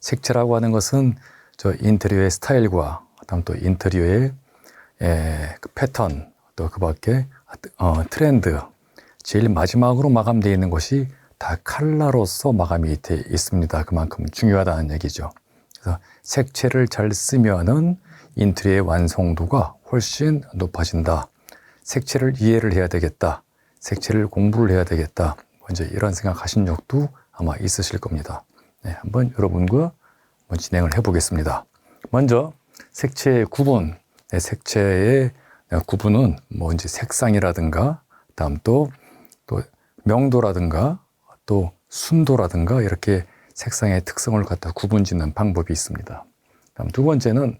색채라고 하는 것은 저 인테리어의 스타일과 그다음 또 인테리어의 에, 그 패턴 또 그밖에 어, 트렌드 제일 마지막으로 마감되어 있는 것이 다 칼라로서 마감이 돼 있습니다. 그만큼 중요하다는 얘기죠. 그래서 색채를 잘 쓰면은 인테리어의 완성도가 훨씬 높아진다. 색채를 이해를 해야 되겠다. 색채를 공부를 해야 되겠다. 먼저 이런 생각하신 적도 아마 있으실 겁니다. 네, 한번 여러분과 한번 진행을 해보겠습니다. 먼저 색채의 구분, 네, 색채의 구분은 뭐 이제 색상이라든가, 다음 또, 또 명도라든가, 또 순도라든가 이렇게 색상의 특성을 갖다 구분 짓는 방법이 있습니다. 다음 두 번째는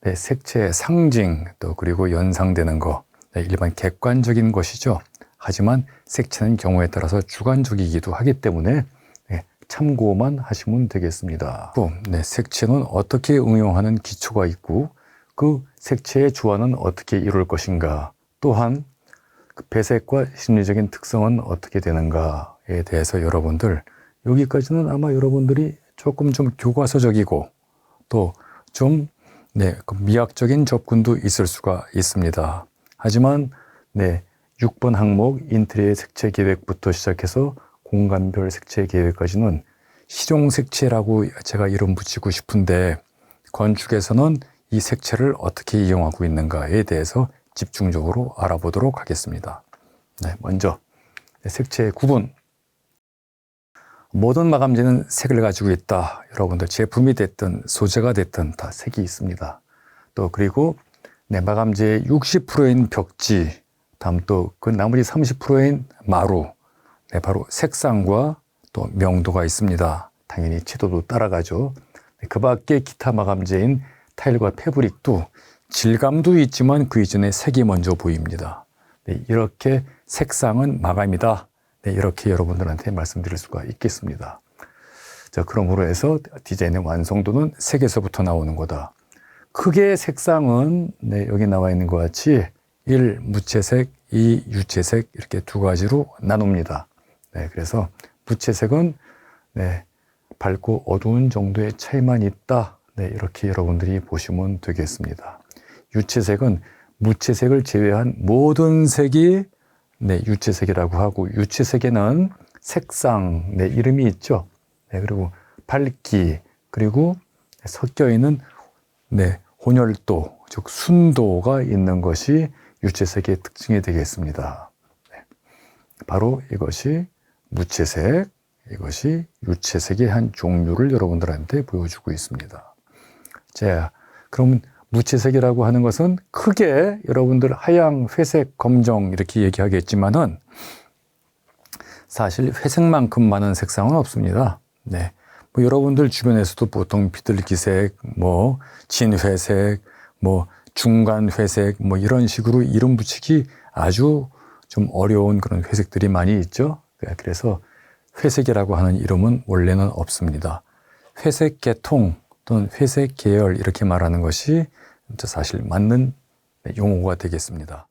네, 색채의 상징, 또 그리고 연상되는 거, 네, 일반 객관적인 것이죠. 하지만 색채는 경우에 따라서 주관적이기도 하기 때문에 네, 참고만 하시면 되겠습니다. 또, 네, 색채는 어떻게 응용하는 기초가 있고 그 색채의 조화는 어떻게 이룰 것인가 또한 그 배색과 심리적인 특성은 어떻게 되는가에 대해서 여러분들 여기까지는 아마 여러분들이 조금 좀 교과서적이고 또좀 네, 그 미학적인 접근도 있을 수가 있습니다. 하지만 네, 6번 항목 인테리어 색채 계획부터 시작해서 공간별 색채 계획까지는 실용 색채라고 제가 이름 붙이고 싶은데 건축에서는 이 색채를 어떻게 이용하고 있는가에 대해서 집중적으로 알아보도록 하겠습니다. 네, 먼저 색채의 구분. 모든 마감재는 색을 가지고 있다. 여러분들 제품이 됐든 소재가 됐든 다 색이 있습니다. 또 그리고 네, 마감재의 60%인 벽지, 다음 또 그 나머지 30%인 마루, 네, 바로 색상과 또 명도가 있습니다. 당연히 채도도 따라가죠. 네, 그 밖에 기타 마감재인 타일과 패브릭도 질감도 있지만 그 이전에 색이 먼저 보입니다. 네, 이렇게 색상은 마감이다. 네, 이렇게 여러분들한테 말씀드릴 수가 있겠습니다. 자, 그러므로 해서 디자인의 완성도는 색에서부터 나오는 거다. 크게 색상은 네, 여기 나와 있는 것 같이 1. 무채색, 2. 유채색 이렇게 두 가지로 나눕니다. 네, 그래서 무채색은 네, 밝고 어두운 정도의 차이만 있다. 네, 이렇게 여러분들이 보시면 되겠습니다. 유채색은 무채색을 제외한 모든 색이 네, 유채색이라고 하고 유채색에는 색상, 네, 이름이 있죠. 네, 그리고 밝기, 그리고 섞여 있는 네, 혼혈도, 즉 순도가 있는 것이 유채색의 특징이 되겠습니다. 네. 바로 이것이 무채색, 이것이 유채색의 한 종류를 여러분들한테 보여주고 있습니다. 자, 그럼 무채색이라고 하는 것은 크게 여러분들 하양, 회색, 검정 이렇게 얘기하겠지만은 사실 회색만큼 많은 색상은 없습니다. 네. 뭐 여러분들 주변에서도 보통 비둘기색, 뭐 진회색, 뭐 중간 회색, 뭐 이런 식으로 이름 붙이기 아주 좀 어려운 그런 회색들이 많이 있죠. 네, 그래서 회색이라고 하는 이름은 원래는 없습니다. 회색 계통 또는 회색 계열 이렇게 말하는 것이 사실 맞는 용어가 되겠습니다.